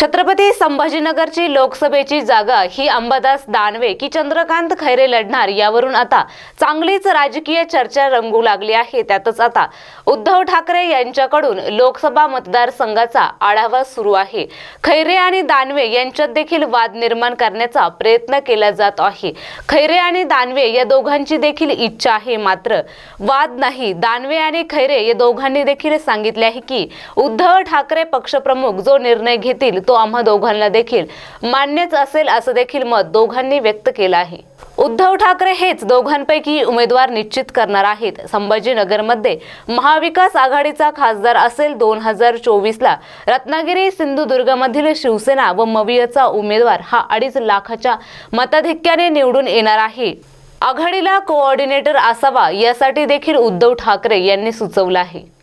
छत्रपती संभाजीनगरची लोकसभेची जागा ही अंबादास दानवे की चंद्रकांत खैरे लढणार यावरून आता चांगलीच राजकीय चर्चा रंगू लागली आहे. त्यातच आता उद्धव ठाकरे यांच्याकडून लोकसभा मतदारसंघाचा आढावा सुरू आहे. खैरे आणि दानवे यांच्यात देखील वाद निर्माण करण्याचा प्रयत्न केला जात आहे. खैरे आणि दानवे या दोघांची देखील इच्छा आहे. मात्र वाद नाही. दानवे आणि खैरे या दोघांनी देखील सांगितले आहे की उद्धव ठाकरे पक्षप्रमुख जो निर्णय घेतील तो आम्हा दोघांना देखील. मान्यच असेल असं देखील मत दोघांनी व्यक्त केलं आहे. उद्धव ठाकरे हेच दोघांपैकी उमेदवार निश्चित करणार आहेत. संभाजीनगरमध्ये महाविकास आघाडीचा खासदार असेल दोन हजार चोवीसला. रत्नागिरी सिंधुदुर्गमधील शिवसेना व मवियाचा उमेदवार हा अडीच लाखाच्या मताधिक्याने निवडून येणार आहे. आघाडीला कोऑर्डिनेटर असावा यासाठी देखील उद्धव ठाकरे यांनी सुचवलं आहे.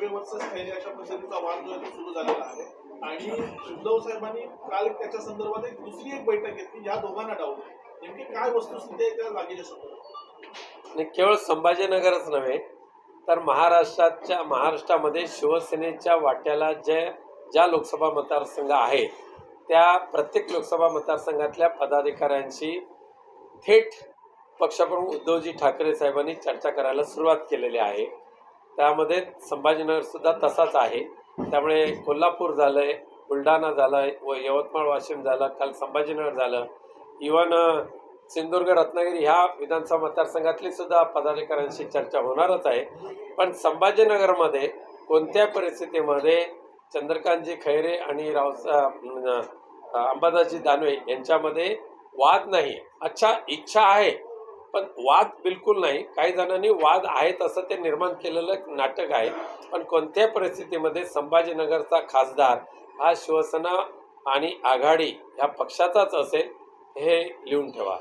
चालू आहे वर्सेस खैरे अशा पद्धतीचा वाद जो आहे तो सुरू झालेला आहे. आणि उद्धव साहेबांनी काल त्याच्या संदर्भात एक दुसरी एक बैठक घेतली या दोघांना डावलं. नेमकी काय वस्तुस्थिती आहे त्या जागेच्या संदर्भात केवळ संभाजीनगरच नव्हे तर महाराष्ट्राच्या महाराष्ट्रामध्ये शिवसेनेच्या वाट्याला जे ज्या लोकसभा मतदारसंघ आहे त्या प्रत्येक लोकसभा मतदारसंघातल्या पदाधिकाऱ्यांशी थेट पक्षप्रमुख उद्धवजी ठाकरे साहेबांनी चर्चा करायला सुरुवात केलेली आहे. त्यामध्ये संभाजीनगरसुद्धा तसाच आहे. त्यामुळे कोल्हापूर झालं आहे बुलढाणा झालं आहे व यवतमाळ वाशिम झालं काल संभाजीनगर झालं. इवन सिंधुदुर्ग रत्नागिरी ह्या विधानसभा मतदारसंघातली सुद्धा पदाधिकाऱ्यांशी चर्चा होणारच आहे. पण संभाजीनगरमध्ये कोणत्या परिस्थितीमध्ये चंद्रकांतजी खैरे आणि राव अंबादासजी दानवे यांच्यामध्ये वाद नाही अच्छा इच्छा आहे. पण वाद बिलकुल नाही. काही जणांनी वाद आहेत असं ते निर्माण केलेलं नाटक आहे. पण कोणत्याही परिस्थितीमध्ये संभाजीनगरचा खासदार हा शिवसेना आणि आघाडी ह्या पक्षाचाच असेल हे लिहून ठेवा.